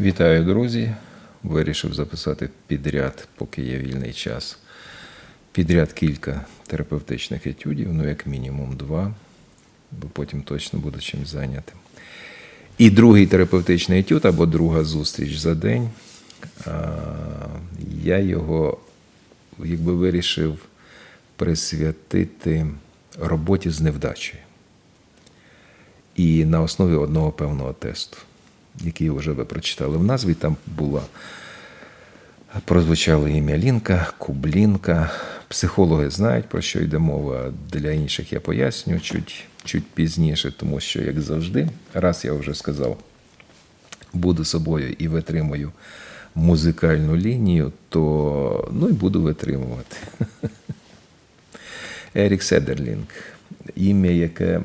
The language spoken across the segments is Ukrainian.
Вітаю, друзі! Вирішив записати підряд, поки є вільний час. Підряд кілька терапевтичних етюдів, ну як мінімум два, бо потім точно буду чим зайнятим. І другий терапевтичний етюд або друга зустріч за день. Я його якби вирішив присвятити роботі з невдачею. І на основі одного певного тесту, який вже ви прочитали в назві, там була прозвучало ім'я Лінка, Кублінка. Психологи знають, про що йде мова. Для інших я поясню чуть, чуть пізніше, тому що, як завжди, раз я вже сказав, буду собою і витримую музикальну лінію, то ну і буду витримувати. Ерік Седерлінг. Ім'я, яке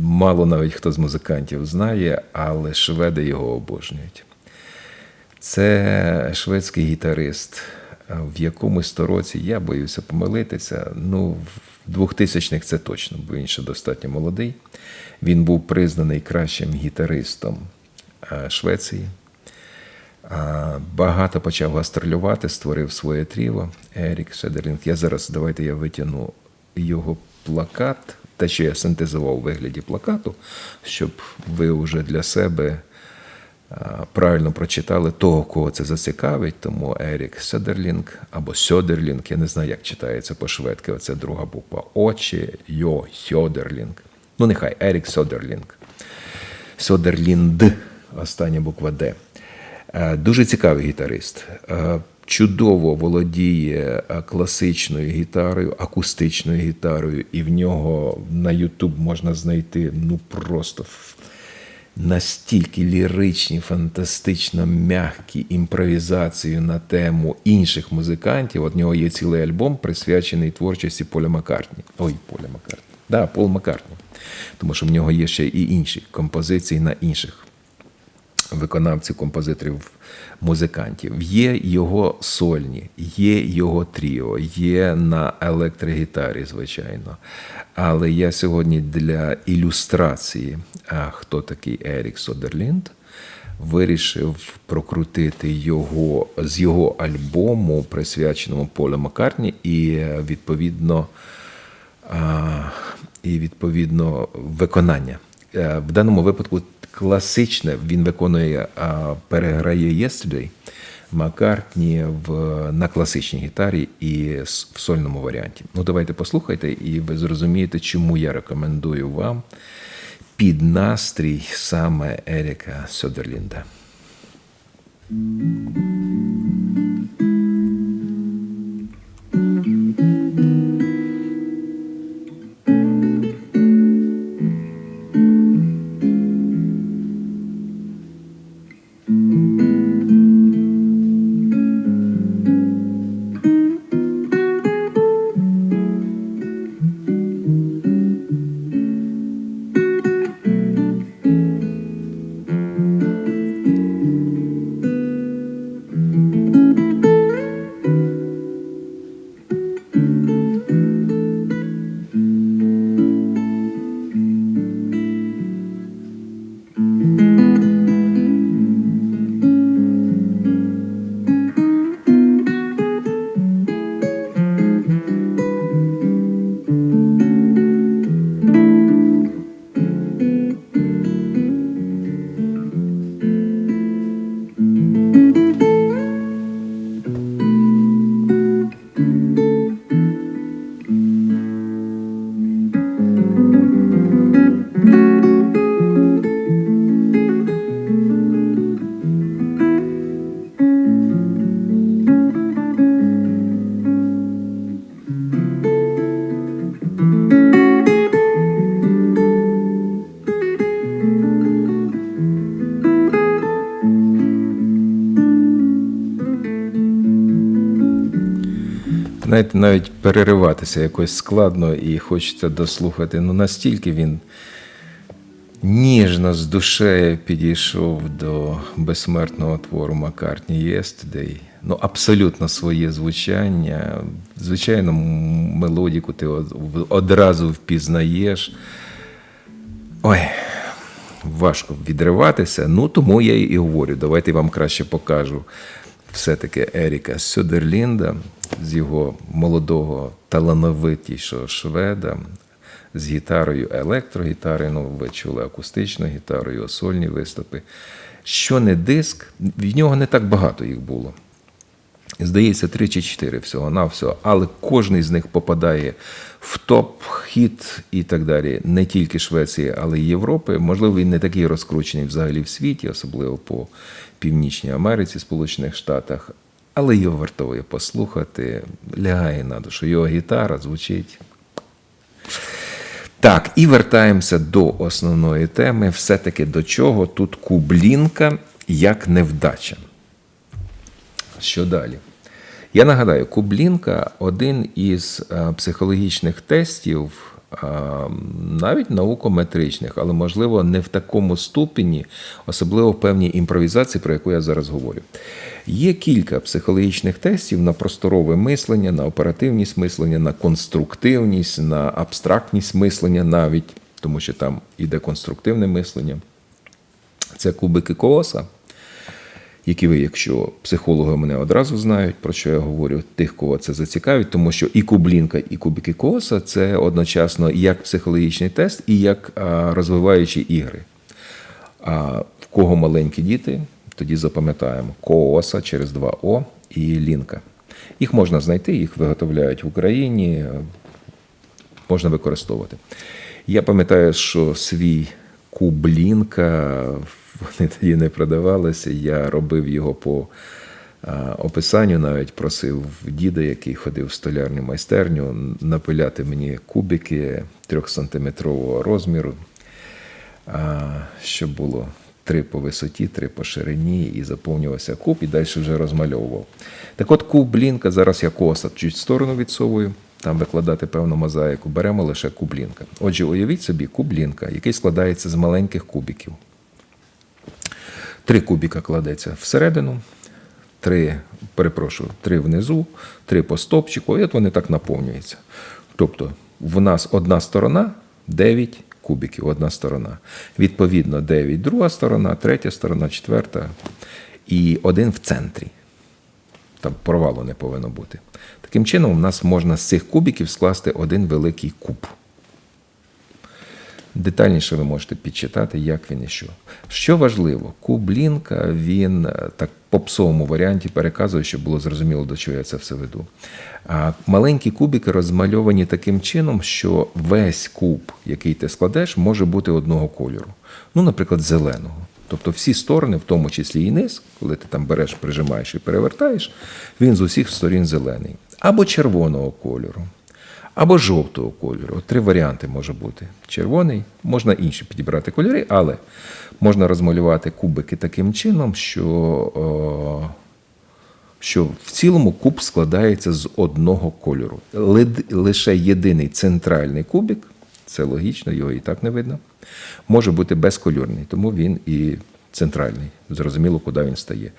мало навіть хто з музикантів знає, але шведи його обожнюють. Це шведський гітарист. В якомусь то році я боюся помилитися. Ну, в 2000-х це точно, бо він ще достатньо молодий. Він був признаний кращим гітаристом Швеції. Багато почав гастролювати, створив своє тріво Ерік Шедерлінг. Я зараз давайте я витягну його плакат, те, що я синтезував у вигляді плакату, щоб ви вже для себе правильно прочитали того, кого це зацікавить. Тому Ерік Седерлінг або Сьодерлінг, я не знаю, як читається по-шведки. Оце друга буква Очі, Йо, Сьодерлінг. Ну, нехай Ерік Сьодерлінг. Сьодерлінд, остання буква Д. Е, Дуже цікавий гітарист. Чудово володіє е, класичною гітарою, акустичною гітарою, і в нього на YouTube можна знайти ну просто настільки ліричні, фантастично м'які імпровізації на тему інших музикантів. От нього є цілий альбом, присвячений творчості Поля Маккартні. Ой, Поля Маккартні. Да, Пол Маккартні. Тому що в нього є ще і інші композиції на інших виконавців, композиторів, музикантів. Є його сольні, є його тріо, є на електрогітарі, звичайно. Але я сьогодні для ілюстрації, хто такий Ерік Содерлінд, вирішив прокрутити його з його альбому, присвяченому Полю Маккартні, і відповідно. І відповідно виконання. Е, В даному випадку класичне він виконує, переграє Yesterday Маккартні в, на класичній гітарі і в сольному варіанті. Ну, давайте послухайте, і ви зрозумієте, чому я рекомендую вам під настрій саме Еріка Содерлінда. Знаєте, навіть перериватися якось складно і хочеться дослухати. Ну настільки він ніжно з душею підійшов до безсмертного твору Маккартні Yesterday. Ну, абсолютно своє звучання. Звичайно, мелодіку ти одразу впізнаєш. Ой, важко відриватися. Ну тому я і говорю. Давайте вам краще покажу все-таки Еріка Сюдерлінда з його молодого талановитішого шведа. З гітарою електрогітари, ну ви чули акустичну гітару, сольні виступи. Що не диск, в нього не так багато їх було. Здається, три чи чотири всього на всього, але кожен з них попадає в топ, хіт і так далі. Не тільки Швеції, але й Європи. Можливо, він не такий розкручений взагалі в світі, особливо по Північній Америці, Сполучених Штатах. Але його вартує послухати, лягає на душу. Його гітара звучить. Так, і вертаємося до основної теми. Все-таки до чого тут кублінка як невдача. Що далі? Я нагадаю, Кублінка один із е, психологічних тестів, навіть наукометричних, але, можливо, не в такому ступені, особливо в певній імпровізації, про яку я зараз говорю. Є кілька психологічних тестів на просторове мислення, на оперативність мислення, на конструктивність, на абстрактність мислення навіть, тому що там іде конструктивне мислення. Це кубики Які ви, якщо психологи мене одразу знають, про що я говорю, тих, кого це зацікавить, тому що і Кублінка, і Кубики Кооса це одночасно як психологічний тест, і як розвиваючі ігри. А в кого маленькі діти, тоді запам'ятаємо Кооса через два О і Лінка. Їх можна знайти, їх виготовляють в Україні, можна використовувати. Я пам'ятаю, що свій Кублінка вони тоді не продавалися. Я робив його по описанню, навіть просив діда, який ходив в столярню майстерню, напиляти мені кубики трьохсантиметрового розміру, щоб було три по висоті, три по ширині, і заповнювався куб, і далі вже розмальовував. Так от куб блінка, зараз я коса чуть в сторону відсовую. Там викладати певну мозаїку, беремо лише кублінка. Отже, уявіть собі кублінка, який складається з маленьких кубиків. Три кубіка кладеться всередину, три, перепрошую, три внизу, три по стопчику, і от вони так наповнюються. Тобто в нас одна сторона 9 кубиків, одна сторона. Відповідно, 9 друга сторона, третя сторона, четверта і один в центрі. Там провалу не повинно бути. Таким чином, у нас можна з цих кубиків скласти один великий куб. Детальніше ви можете підчитати, як він і що. Що важливо, кублінка він е, так по псовому варіанті переказує, щоб було зрозуміло, до чого я це все веду. А маленькі кубики розмальовані таким чином, що весь куб, який ти складеш, може бути одного кольору. Ну, наприклад, зеленого. Тобто всі сторони, в тому числі і низ, коли ти там береш, прижимаєш і перевертаєш, він з усіх сторін зелений. Або червоного кольору або жовтого кольору. От Три варіанти може бути. Червоний, можна інші підібрати кольори, але можна розмалювати кубики таким чином, що о, що в цілому куб складається з одного кольору. Лише єдиний центральний кубик, це логічно, його і так не видно, може бути безкольорний, тому він і центральний. Зрозуміло, куди він стає.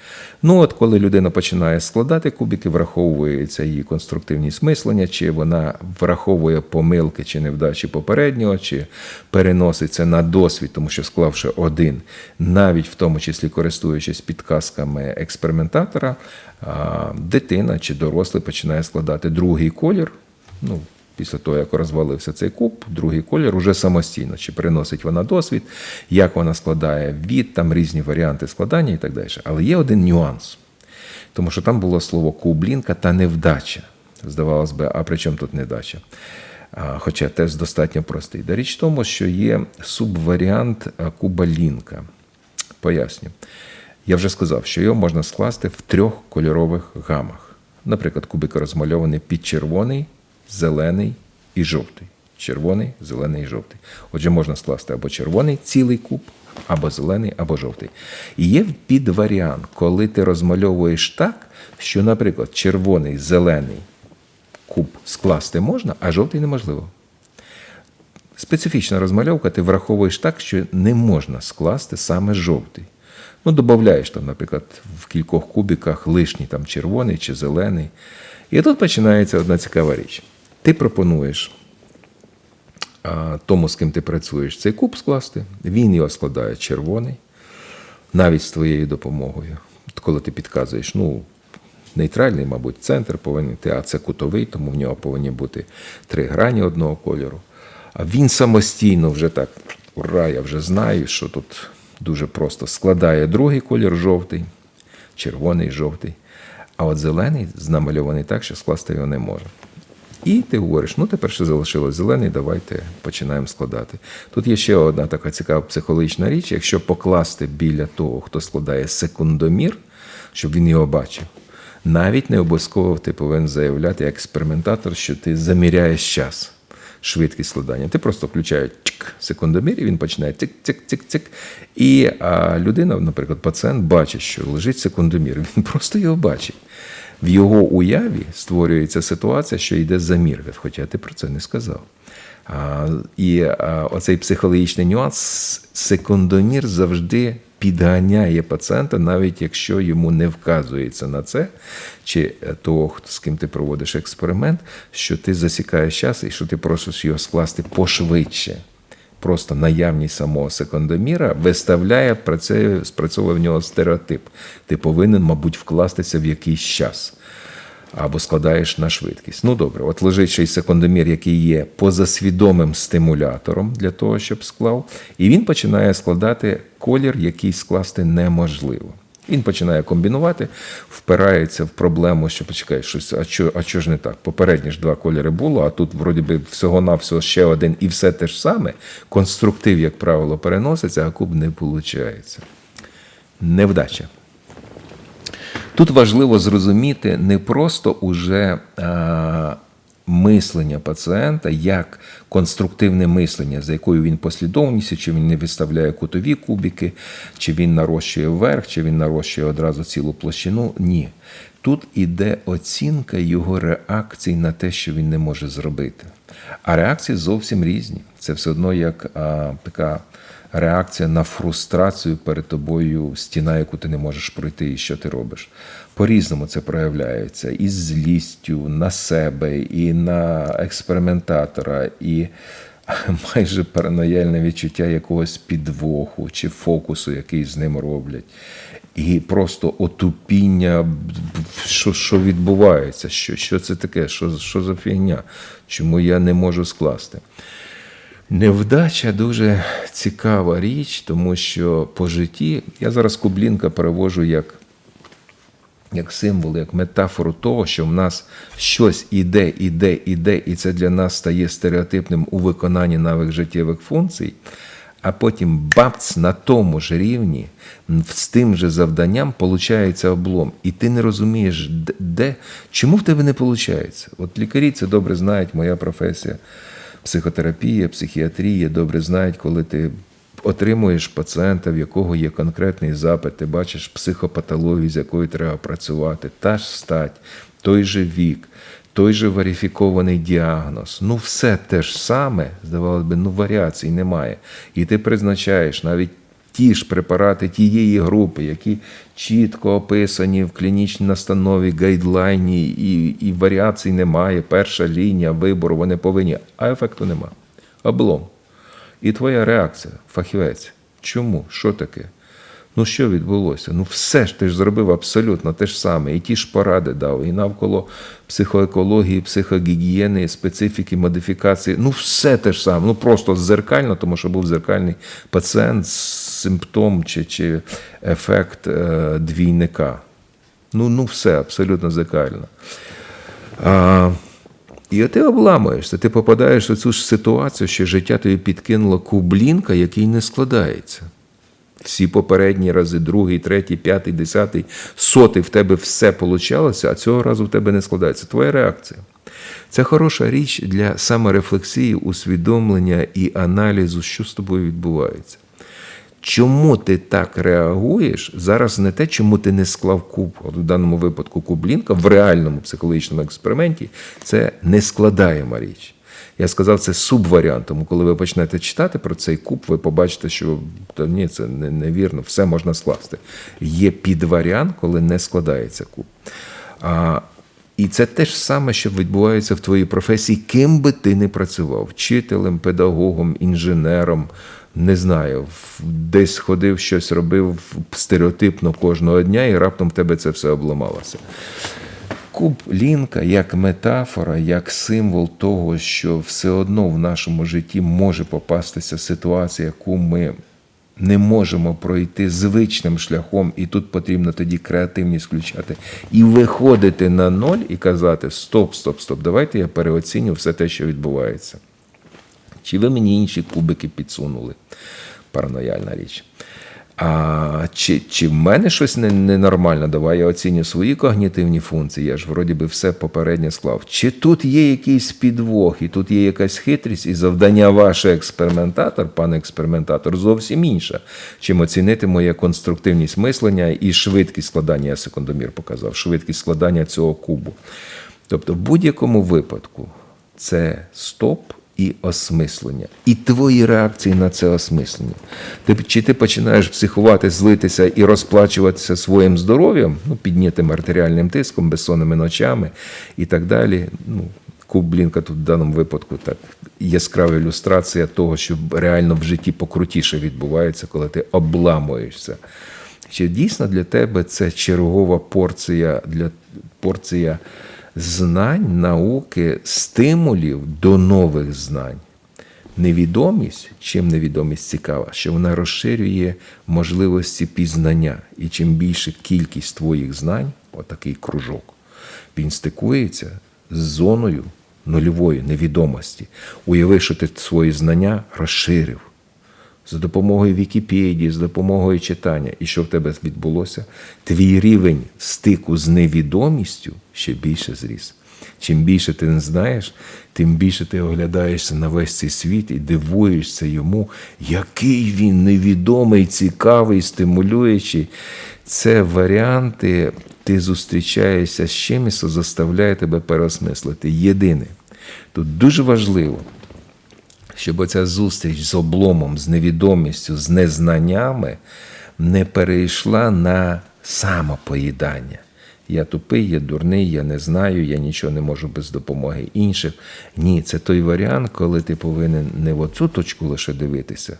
Ну, от коли людина починає складати кубики, враховується її конструктивність мислення, чи вона враховує помилки чи невдачі попереднього, чи переноситься на досвід, тому що склавши один, навіть в тому числі користуючись підказками експериментатора, дитина чи дорослий починає складати другий колір. ну, після того, як розвалився цей куб, другий колір уже самостійно, чи приносить вона досвід, як вона складає від, там різні варіанти складання і так далі. Але є один нюанс, тому що там було слово кублінка та невдача. Здавалось би, а при чому тут невдача? Хоча тест достатньо простий. Да річ в тому, що є субваріант кубалінка. Поясню. Я вже сказав, що його можна скласти в трьох кольорових гамах. Наприклад, кубик розмальований під червоний, зелений і жовтий. Червоний, зелений і жовтий. Отже, можна скласти або червоний цілий куб, або зелений, або жовтий. І є підваріант, коли ти розмальовуєш так, що, наприклад, червоний, зелений куб скласти можна, а жовтий неможливо. Специфічна розмальовка, ти враховуєш так, що не можна скласти саме жовтий. Ну, додаєш там, наприклад, в кількох кубиках лишній там червоний чи зелений. І тут починається одна цікава річ. Ти пропонуєш тому, з ким ти працюєш, цей куб скласти. Він його складає червоний, навіть з твоєю допомогою. Коли ти підказуєш, ну, нейтральний, мабуть, центр повинен йти, а це кутовий, тому в нього повинні бути три грані одного кольору. А він самостійно вже так, ура, я вже знаю, що тут дуже просто складає другий колір жовтий, червоний, жовтий. А от зелений намальований так, що скласти його не може. І ти говориш, ну тепер ще залишилось зелений, давайте починаємо складати. Тут є ще одна така цікава психологічна річ. Якщо покласти біля того, хто складає секундомір, щоб він його бачив, навіть не обов'язково ти повинен заявляти як експериментатор, що ти заміряєш час, швидкість складання. Ти просто включаєш чик, секундомір, і він починає цик-цик-цик-цик. І а, людина, наприклад, пацієнт бачить, що лежить секундомір. Він просто його бачить. В його уяві створюється ситуація, що йде замір, хоча ти про це не сказав. А, і а, оцей психологічний нюанс, секундомір завжди підганяє пацієнта, навіть якщо йому не вказується на це, чи того, хто- з ким ти проводиш експеримент, що ти засікаєш час і що ти просиш його скласти пошвидше. Просто наявність самого секундоміра виставляє спрацьовує в нього стереотип. Ти повинен, мабуть, вкластися в якийсь час або складаєш на швидкість. Ну добре, от лежить ще секундомір, який є позасвідомим стимулятором для того, щоб склав, і він починає складати колір, який скласти неможливо. Він починає комбінувати, впирається в проблему, що почекай, щось, а що, а що ж не так? Попередні ж два кольори було, а тут, вроді би, всього-навсього ще один і все те ж саме. Конструктив, як правило, переноситься, а куб не виходить. Невдача. Тут важливо зрозуміти не просто уже а, мислення пацієнта як конструктивне мислення, за якою він послідовністю, чи він не виставляє кутові кубики, чи він нарощує вверх, чи він нарощує одразу цілу площину. Ні. Тут іде оцінка його реакцій на те, що він не може зробити. А реакції зовсім різні. Це все одно як а, така реакція на фрустрацію перед тобою, стіна, яку ти не можеш пройти, і що ти робиш. По-різному це проявляється і злістю на себе, і на експериментатора, і майже паранояльне відчуття якогось підвоху чи фокусу, який з ним роблять. І просто отупіння, що що відбувається, що що це таке, що, що за фігня, чому я не можу скласти. Невдача дуже цікава річ, тому що по житті я зараз Кублінка перевожу як, як символ, як метафору того, що в нас щось іде, іде, іде, і це для нас стає стереотипним у виконанні нових життєвих функцій. А потім бабц на тому ж рівні, з тим же завданням получається облом. І ти не розумієш, де, чому в тебе не виходить. От лікарі це добре знають, моя професія психотерапія, психіатрія добре знають, коли ти отримуєш пацієнта, в якого є конкретний запит, ти бачиш психопатологію, з якою треба працювати, та ж стать, той же вік, той же верифікований діагноз. Ну, все те ж саме, здавалося б, ну варіацій немає. І ти призначаєш навіть ті ж препарати тієї групи, які чітко описані в клінічній настанові, гайдлайні, і, і варіацій немає. Перша лінія вибору, вони повинні, а ефекту нема. Облом. І твоя реакція, фахівець. Чому? Що таке? Ну, що відбулося? Ну, все ж ти ж зробив абсолютно те ж саме. І ті ж поради дав, і навколо психоекології, психогігієни, специфіки, модифікації. Ну, все те ж саме. Ну просто зеркально, тому що був зеркальний пацієнт, симптом чи, чи ефект е, двійника. Ну, ну, все абсолютно зеркально. А, і ти обламуєшся, ти попадаєш у цю ж ситуацію, що життя тобі підкинуло кублінка, який не складається. Всі попередні рази, другий, третій, п'ятий, десятий, сотий в тебе все получалося, а цього разу в тебе не складається. Твоя реакція. Це хороша річ для саморефлексії, усвідомлення і аналізу, що з тобою відбувається. Чому ти так реагуєш? Зараз не те, чому ти не склав куб, от в даному випадку кублінка в реальному психологічному експерименті, це не складаєма річ. Я сказав, це субваріант, тому коли ви почнете читати про цей куб, ви побачите, що та ні, це невірно, все можна скласти. Є підваріант, коли не складається куб. А, І це те ж саме, що відбувається в твоїй професії, ким би ти не працював: вчителем, педагогом, інженером, не знаю, десь ходив, щось робив стереотипно кожного дня, і раптом в тебе це все обламалося. Куб лінка як метафора, як символ того, що все одно в нашому житті може попастися ситуація, яку ми не можемо пройти звичним шляхом, і тут потрібно тоді креативність включати і виходити на ноль і казати: Стоп, стоп, стоп, давайте я переоціню все те, що відбувається. Чи ви мені інші кубики підсунули? Паранояльна річ. А чи, чи в мене щось не- ненормально? Давай я оціню свої когнітивні функції. Я ж вроді би все попередньо склав. Чи тут є якийсь підвох, і тут є якась хитрість, і завдання ваше експериментатор, пане експериментатор, зовсім інша, чим оцінити моє конструктивність мислення і швидкість складання, я секундомір показав, швидкість складання цього кубу. Тобто, в будь-якому випадку це стоп і осмислення. І твої реакції на це осмислення. Ти, чи ти починаєш психувати, злитися і розплачуватися своїм здоров'ям, ну, піднятим артеріальним тиском, безсонними ночами і так далі. Ну, Куб Блінка тут в даному випадку так яскрава ілюстрація того, що реально в житті покрутіше відбувається, коли ти обламуєшся. Чи дійсно для тебе це чергова порція для порція знань, науки, стимулів до нових знань? Невідомість, чим невідомість цікава, що вона розширює можливості пізнання. І чим більше кількість твоїх знань, отакий кружок, він стикується з зоною нульової невідомості. Уяви, що ти свої знання розширив за допомогою Вікіпедії, з допомогою читання. І що в тебе відбулося? Твій рівень стику з невідомістю ще більше зріс. Чим більше ти не знаєш, тим більше ти оглядаєшся на весь цей світ і дивуєшся йому, який він невідомий, цікавий, стимулюючий. Це варіанти, ти зустрічаєшся з чимось, що заставляє тебе переосмислити. Єдине. Тут дуже важливо, щоб оця зустріч з обломом, з невідомістю, з незнаннями не перейшла на самопоїдання. Я тупий, я дурний, я не знаю, я нічого не можу без допомоги інших. Ні, це той варіант, коли ти повинен не в оцю точку лише дивитися,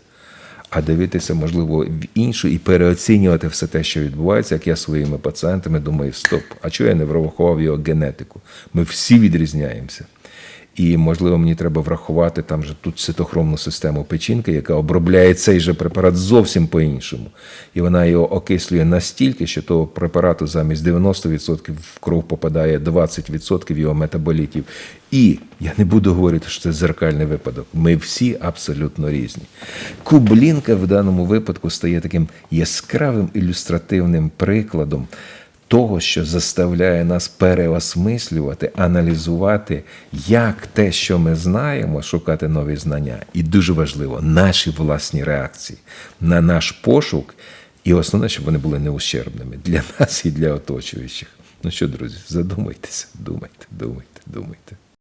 а дивитися, можливо, в іншу і переоцінювати все те, що відбувається, як я своїми пацієнтами думаю, стоп, а чого я не врахував його генетику? Ми всі відрізняємося. І, можливо, мені треба врахувати там же тут цитохромну систему печінки, яка обробляє цей же препарат зовсім по-іншому. І вона його окислює настільки, що того препарату замість 90% в кров попадає 20% його метаболітів. І я не буду говорити, що це зеркальний випадок. Ми всі абсолютно різні. Кублінка в даному випадку стає таким яскравим ілюстративним прикладом того, що заставляє нас переосмислювати, аналізувати, як те, що ми знаємо, шукати нові знання. І дуже важливо, наші власні реакції на наш пошук, і основне, щоб вони були неущербними для нас і для оточуючих. Ну що, друзі, задумайтеся, думайте, думайте, думайте.